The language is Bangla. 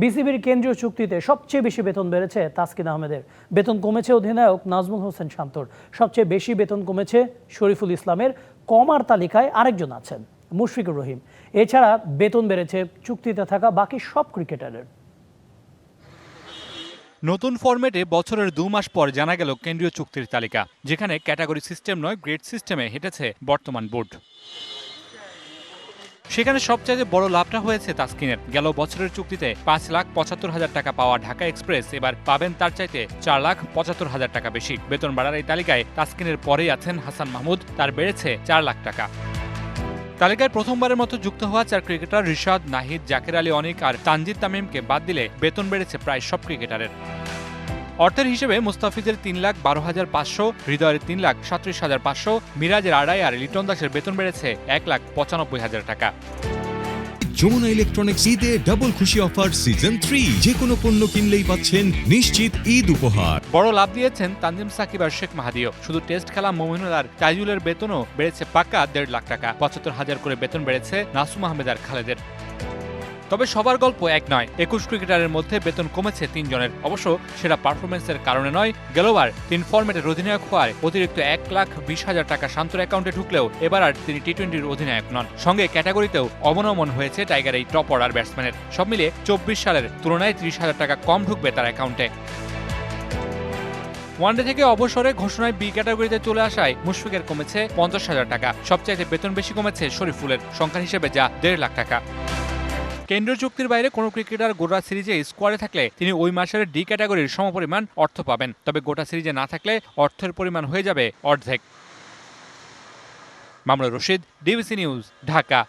বিসিবির কেন্দ্রীয় চুক্তিতে সবচেয়ে বেশি বেতন বেড়েছে তাসকিন আহমেদের। বেতন কমেছে অধিনায়ক নাজমুল হোসেন শান্তর। সবচেয়ে বেশি বেতন কমেছে শরীফুল ইসলামের। কমার তালিকায় আরেকজন আছেন মুশফিকুর রহিম। এছাড়া বেতন বেড়েছে চুক্তিতে থাকা বাকি সব ক্রিকেটারের। নতুন ফরম্যাটে বছরের দু মাস পর জানা গেল কেন্দ্রীয় চুক্তির তালিকা, যেখানে ক্যাটাগরি সিস্টেম নয়, গ্রেড সিস্টেমে হেঁটেছে বর্তমান বোর্ড। সেখানে সবচাইতে বড় লাভটা হয়েছে তাসকিনের। গেল বছরের চুক্তিতে পাঁচ লাখ পঁচাত্তর হাজার টাকা পাওয়া ঢাকা এক্সপ্রেস, এবার পাবেন তার চাইতে চার লাখ পঁচাত্তর হাজার টাকা বেশি। বেতন বাড়ার এই তালিকায় তাসকিনের পরেই আছেন হাসান মাহমুদ, তার বেড়েছে চার লাখ টাকা। তালিকায় প্রথমবারের মতো যুক্ত হওয়া চার ক্রিকেটার রিশাদ, নাহিদ, জাকের আলী, অনিক আর তানজিদ তামিমকে বাদ দিলে বেতন বেড়েছে প্রায় সব ক্রিকেটারের। অর্থের হিসেবে মুস্তাফিজের তিন লাখ বারো হাজার পাঁচশো হৃদয়ের তিন লাখ সাঁত্রিশ হাজার পাঁচশো মিরাজের আড়াই আর লিটন দাসের বেতন বেড়েছে এক লাখ পঁচানব্বই হাজার টাকা। যমুনা ইলেকট্রনিক্স ঈদে ডাবল খুশি অফার সিজন থ্রি যে কোনো পণ্য কিনলেই পাচ্ছেন নিশ্চিত ঈদ উপহার। বড় লাভ দিয়েছেন তানজিম সাকিব আর শেখ মাহাদিও। শুধু টেস্ট খেলা মমিনুল আর তাইজুলের বেতনও বেড়েছে পাক্কা দেড় লাখ টাকা। পঁচাত্তর হাজার করে বেতন বেড়েছে নাসুম আহমেদ আর খালেদের। তবে সবার গল্প এক নয়। একুশ ক্রিকেটারের মধ্যে বেতন কমেছে তিনজনের। অবশ্য সেটা পারফরমেন্সের কারণে নয় গেলোবার তিন ফরম্যাটের অধিনায়ক হওয়ায় অতিরিক্ত এক লাখ বিশ হাজার টাকা শান্তর অ্যাকাউন্টে ঢুকলেও এবার আর তিনি টি টোয়েন্টির অধিনায়ক নন। সঙ্গে ক্যাটাগরিতেও অবনমন হয়েছে টাইগার এই টপ অর্ডার ব্যাটসম্যানের। সব মিলে চব্বিশ সালের তুলনায় ত্রিশ হাজার টাকা কম ঢুকবে তার অ্যাকাউন্টে। ওয়ানডে থেকে অবসরে ঘোষণায় বি ক্যাটাগরিতে চলে আসায় মুশফিকের কমেছে পঞ্চাশ হাজার টাকা। সবচাইতে বেতন বেশি কমেছে শরীফুলের। সংখ্যা হিসেবে যা দেড় লাখ টাকা। কেন্দ্রীয় চুক্তির বাইরে কোনো ক্রিকেটার গোটা সিরিজে স্কোয়াডে থাকলে তিনি ওই মাসের ডি ক্যাটাগরির সমপরিমাণ অর্থ পাবেন। তবে গোটা সিরিজে না থাকলে অর্থের পরিমাণ হয়ে যাবে অর্ধেক। মামলা রশিদ, ডিবিসি নিউজ, ঢাকা।